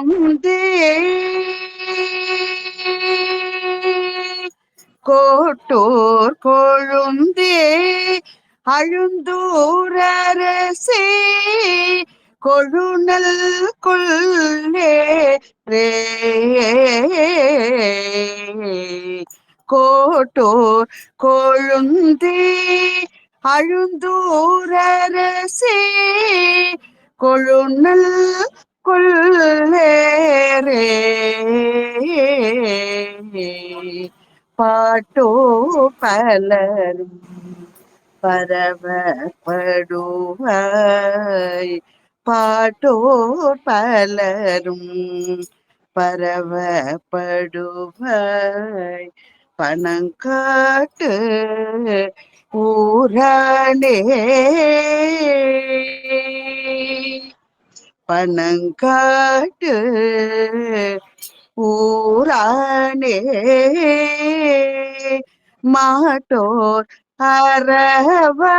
கொழுந்தே கோட்டோர் கொழுந்தே. அழுந்தூரரசே கொழுநல் கொள்ளே. கோட்டோர் கொழுந்தே. அழுந்தூரரசே கொழுநல் கொள்ளேரே பாட்டோ பலரும் பரவப்படுவாய். பாட்டோ பலரும் பரவப்படுவாய். பணங்காட்டு ஊரானே. பனங்காட்டு ஊரானே. மாட்டோர் அறவா.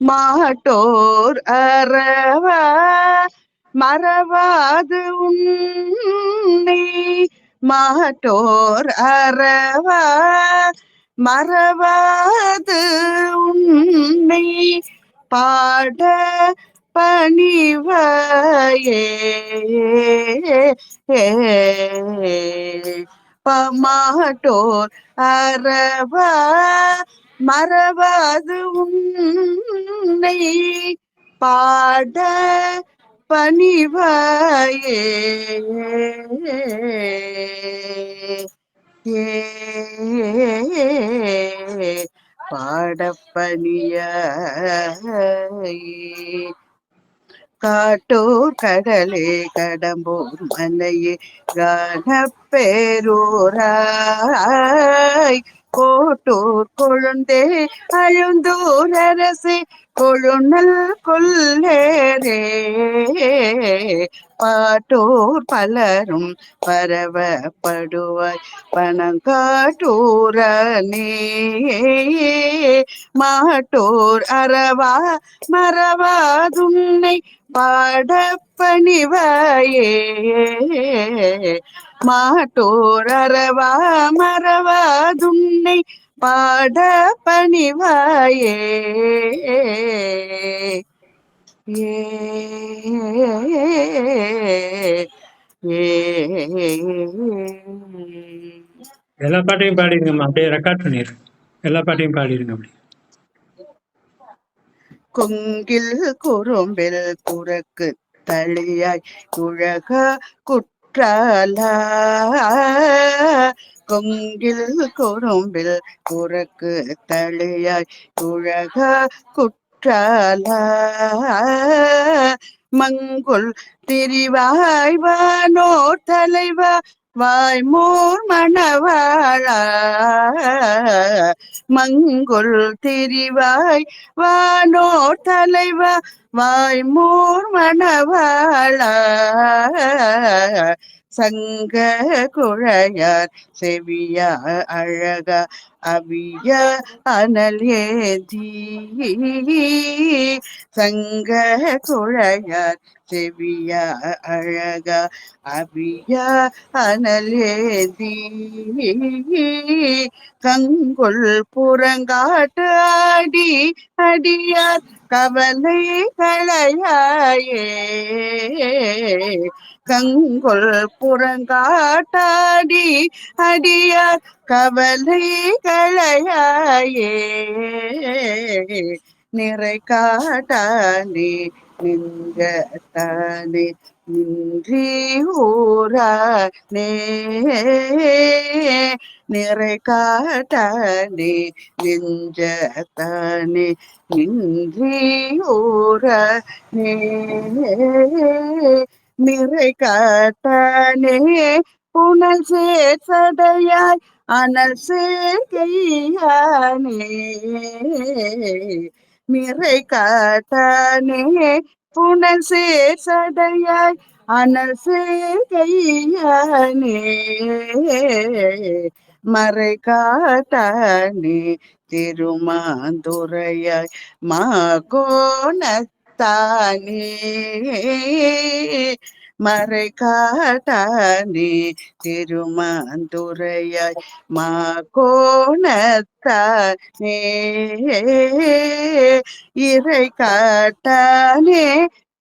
மாட்டோர் அறவா. மறவாது உன்னை. மாட்டோர் அறவா. மறவாது உன்னை பாட பணிவாயே. பமாட்டோர் அறவா மறவாது உன்னை பாட பணிவாயே. ஏ பாடப்பணியாயே காட்டூர் கடலே கடம்பூர் மலையே காணப்பேரூராய். கோட்டூர் கொழுந்தே அழுந்தூர் அரசே கொழுநல் கொல்லேரே பாட்டோர் பலரும் பரவப்படுவாய் பணங்காட்டூரனே மாட்டோர் அறவா மறவாதுன்னை பாடப்பணிவாயே. மாட்டோர் அறவா மறவாதுன்னை பாட பணிவாயே எல்லா பாட்டையும் பாடிடுங்கம்மா. அப்படியே ரெக்கார்ட் பண்ணிடுங்க எல்லா பாட்டையும் பாடிடுங்க அப்படி. கொங்கில் குறும்பில் குறக்கு தளியாய் குழக குற்றாலா. கொங்கில் குறும்பில் குறக்கு தளியாய் குழக குற்றாலா. மங்குல் திரிவாய்வானோ தலைவா வாய்மூர் மணவாழா மங்குல் திரிவாய் வானோ தலைவா வாய்மூர் மணவாளா சங்க குழையார் செவியா அழக அவிய அனல் ஏதி சங்க குழையார் செவியா அழக அவிய அனல் ஏதி கங்குள் புறங்காட்டு ஆடி அடியார் கவலை களையாயே. கங்குள் புறங்காட்டாடி அடியார் கவலை களையாயே நிறை காட்டானே நின்றத்தானே நின்றி ஊரானே. நிறை காட்டானே நெஞ்சத்தானே நின்றி ஊரானே. நிறை காட்டானே புனல் சேர்சடையாய் அனல் சேகையானே மிறை காட்டானே புனல் சேர்சடையாய் அனல் சேகையானே மறை காட்டானே திருமாந்துரையாய் மா கோணத்தானே மறை காட்டானே திருமாந்துரையாய் மா கோணத்தானே இறை காட்டானே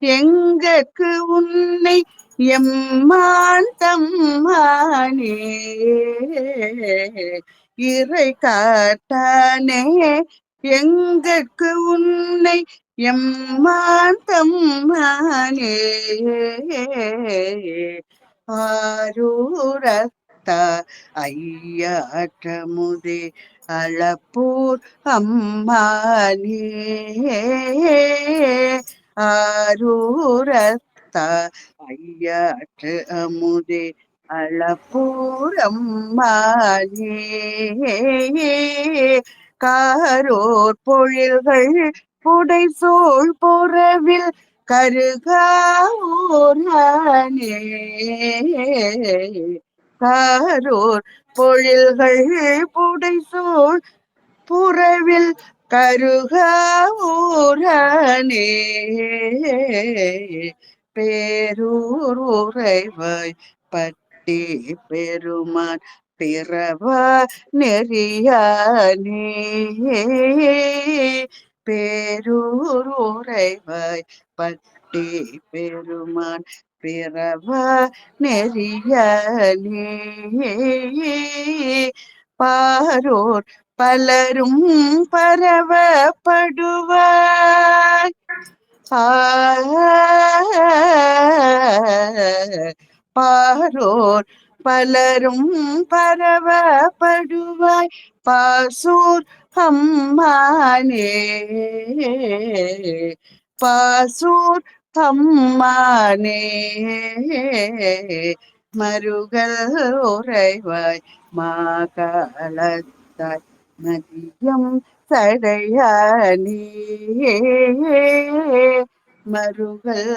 எங்கக்கு உன்னை எம்மான் தம்மானே இறை காட்டானே எங்கக்கு உன்னை எம்மான் தம்மானே ஆரூரத்த ஐயாற்றமுதே அளப்பூர் அம்மானே. ஆரூரத்த ஐயாற்று அமுதே அளப்பூரம் மானே காரோர் பொழில்கள் புடை சூழ் புறவில் கருகானே காரோர் பொழில்கள் புடை சூழ் புறவில் கருகானே பேரூர் உறைவாய் பட்டி பெருமான் பிறவா நெறியானே. பேரூர் உறைவாய் பட்டி பெருமான் பிறவா நெறியானே பாரோர் பலரும் பரவப்படுவாய் பாரோர் பலரும் பரவப்படுவாய். பாசூர் அம்மானே. பாசூர் அம்மானே. மருகல் உறைவாய் மாகாலத்தாய் மதியம் சடையானே மருகல்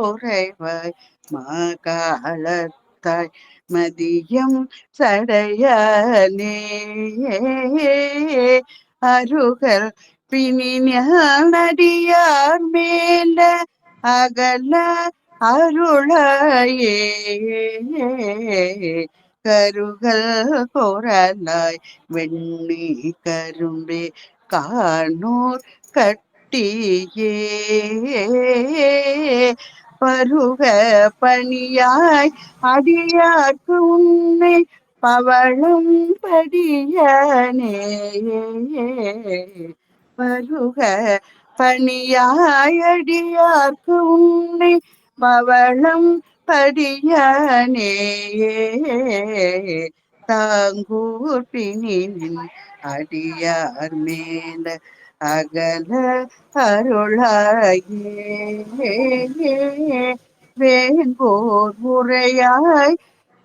உறைவாய் மாகாலத்தாய் തായ് മതിയം സടയാനേ അരുകൾ പിനിയാണടിയാർ മേല അകല അരുളയേ. കരുകൾ കൊറലായി വെണ്ണി കരുമ്പേ കാണൂർ കട്ടിയേ. பருக பணியாய் அடியாக்கு உன்னை பவளம் படியனே. பருக பணியாய் அடியார்க்கு உன்னை பவளம் படியனே. தாங்கூர் பிணினின் அடியார் மேல அகல அருளாயே. வேங்கோர் முறையாய்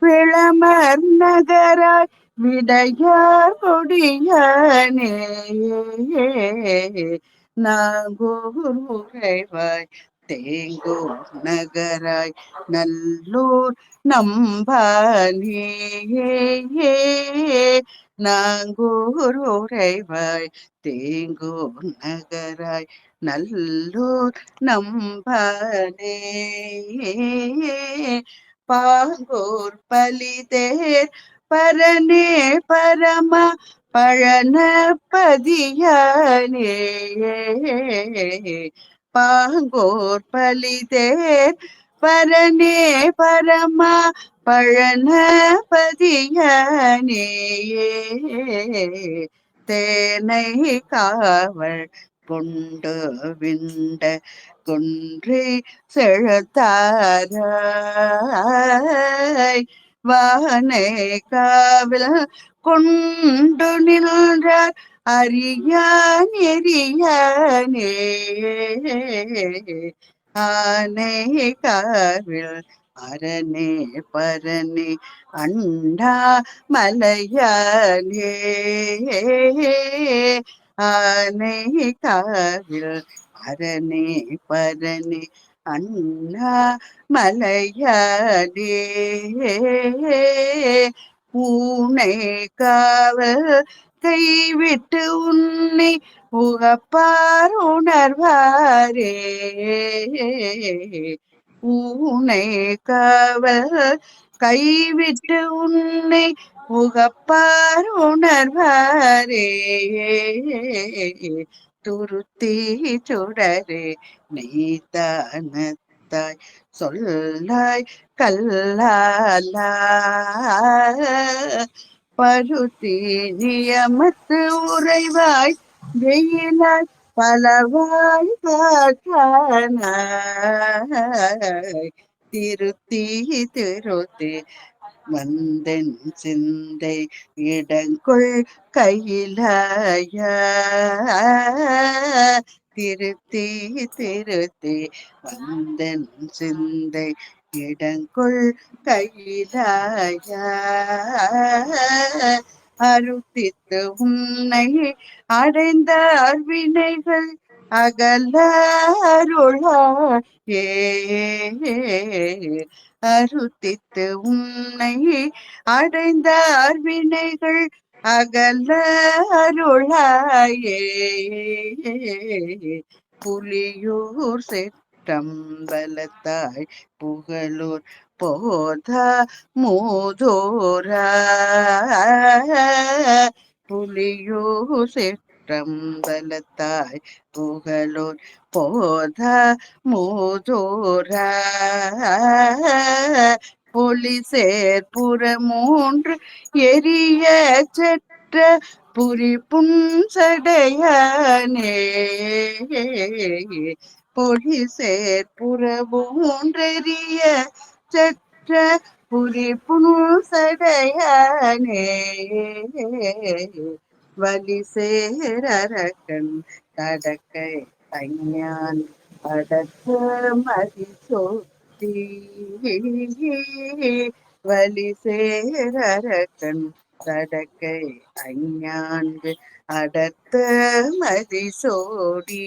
விளமர் நகராய் விடையார் கொடியானே. நாகூர் முறைவாய் தேங்கூர் நகராய் நல்லூர் நம்பானே நாங்கூர் உறைவாய் தேங்கூர் நகராய் நல்லூர் நம்பானே பாங்கூர் பலிதேர் பரனே பரமா பழனபதியானே பாங்கோர் பலிதேர் பரனே பரமா பழனபதியனேயே தேனை காவல் கொண்டு விண்ட குன்றி செழுத்தாராய். வானை காவல் கொண்டு நின்றார் அறியான் எரியானே ஆனை காவில் அரணே பரணே அண்டா மலையானே ஆனை காவில் அரணே பரணே அண்ணா மலையானே பூனை காவல் கைவிட்டு உன்னை உகப்பார் உணர்வாரே. ஊனை காவல் கைவிட்டு உன்னை உகப்பார் உணர்வாரே. துருத்தி சுடரே நெய்தானத்தாய் சொல்லாய் கல்லாலா பருத்தி நியமத்து உறைவாய் வெயிலாய் பலவாய் காட்டானாய் திருத்தி திருத்தி வந்தன் சிந்தை இடங்கொள் கையிலாய திருத்தி திருத்தி வந்தன் சிந்தை இடங்கொள் கையிலாய அருத்தித்து உன்னை அடைந்த வினைகள் அகல அருளாயே அருத்தித்து உன்னை அடைந்த வினைகள் அகல அருளாயே புலியூர் செட்டம்பலத்தாய் புகழூர் போத மூதோரா புலியூர் செட்டம்பலத்தாய் புகழூர் போத மூதோரா பொலிசேர் புறமூன்று எரிய செற்ற புரி புன்சடையானே பொலிசேர் புறமூன்றெரிய செற்ற புரி புன்சடையானே வலி சேரகன் கடக்கை ஐயான் அடக்க மதி சோத்தி. வலி சேரகன் கடக்கை அஞ்ஞான் அடர்த்த மதிசோடி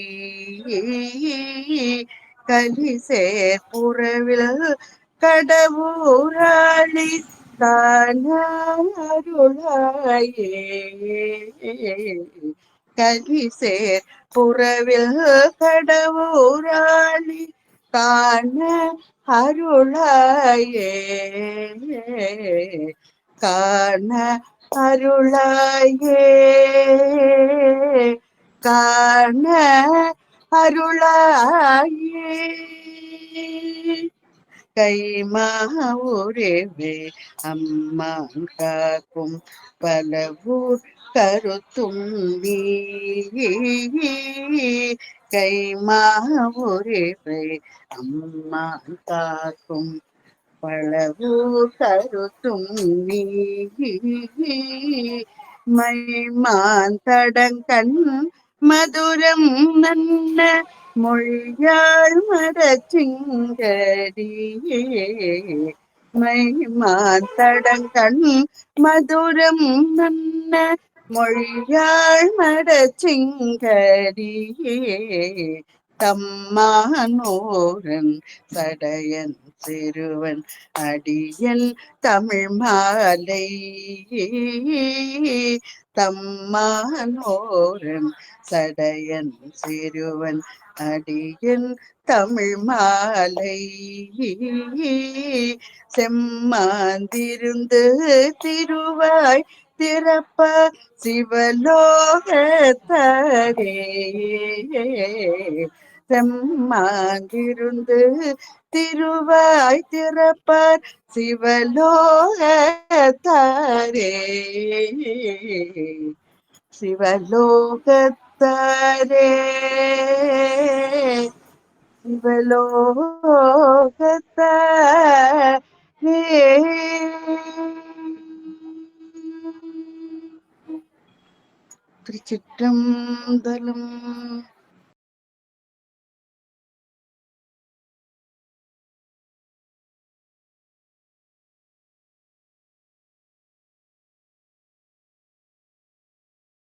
கலிசேர் புறவில் கடவுராளி தானருளாயே கலிசேர் புறவில் கடவுராளி காண அருளாயே காண அருளாயே. காண அருளாயே. கைமா கைமாவுரேவே அம்மான் காக்கும் பலவூர் கருத்தும் கைமா கைமாவுரேவே அம்மான் காக்கும் വളവു കരുത്തും മൈമാന്തടങ്കൺ മധുരം നന്ന മൊഴിയാൾ മരച്ചിങ്കരിയേ മൈമാന്തടങ്കൺ മധുരം നന്ന മൊഴിയാൾ മരച്ചിങ്കരിയേ தம்மானோரன் சடையன் சிறுவன் அடியல் தமிழ் மாலை. தம்மானோரன் சடையன் சிறுவன் அடியன் தமிழ் மாலை. செம்மாந்திருந்து திருவாய் திறப்ப சிவலோகத்தரே செம்மாங்கிருந்து திருவாய் திறப்பார் சிவலோகத்தாரே. சிவலோகத்தாரே. சிவலோகத்தாரே. திருச்சிற்றம்பலம்